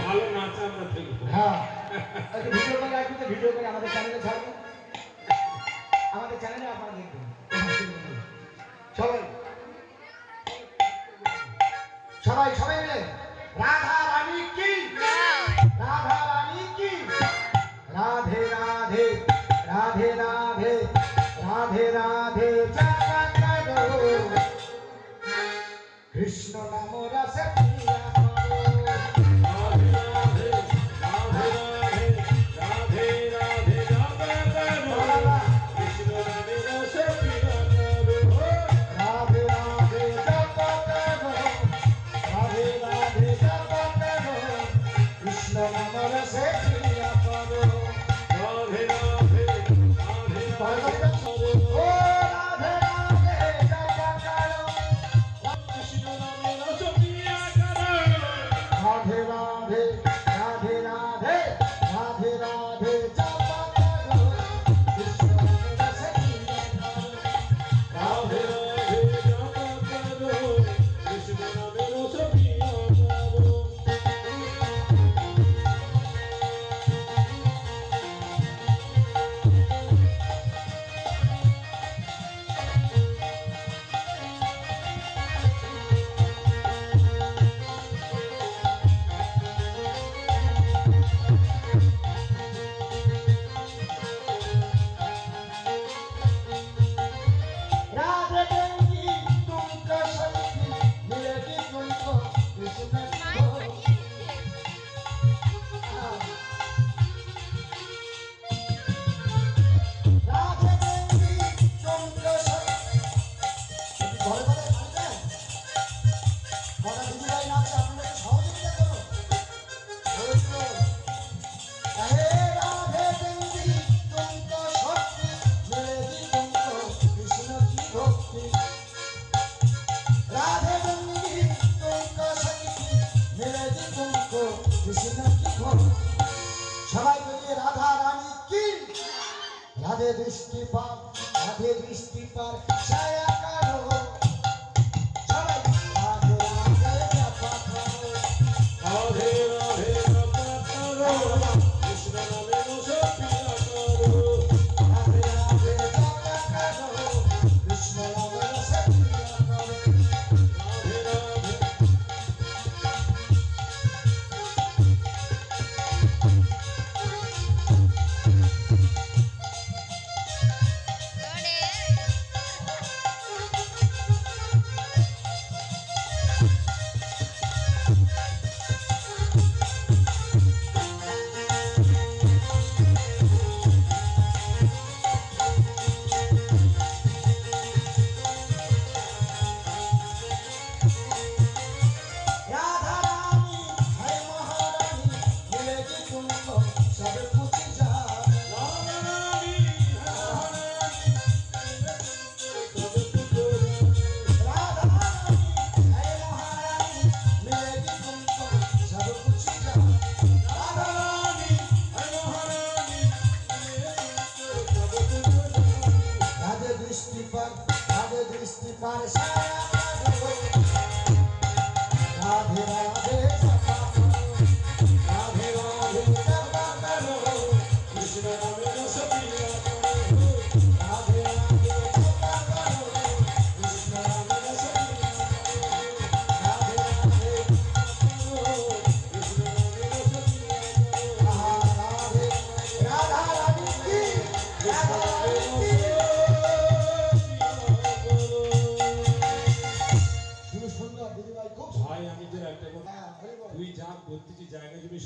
ভালো নাচ আচ্ছা, আমরা হ্যাঁ। ভিডিও ভিডিও আমাদের আমাদের সবাই সবাই মিলে। রাধা রানী কি Nana Mara said, সবাই বলি রাধা রানী কি রাধে বৃষ্টি পার রাধে বৃষ্টি পার ছায়া কারও Para প্রতিটি জায়গায় যদি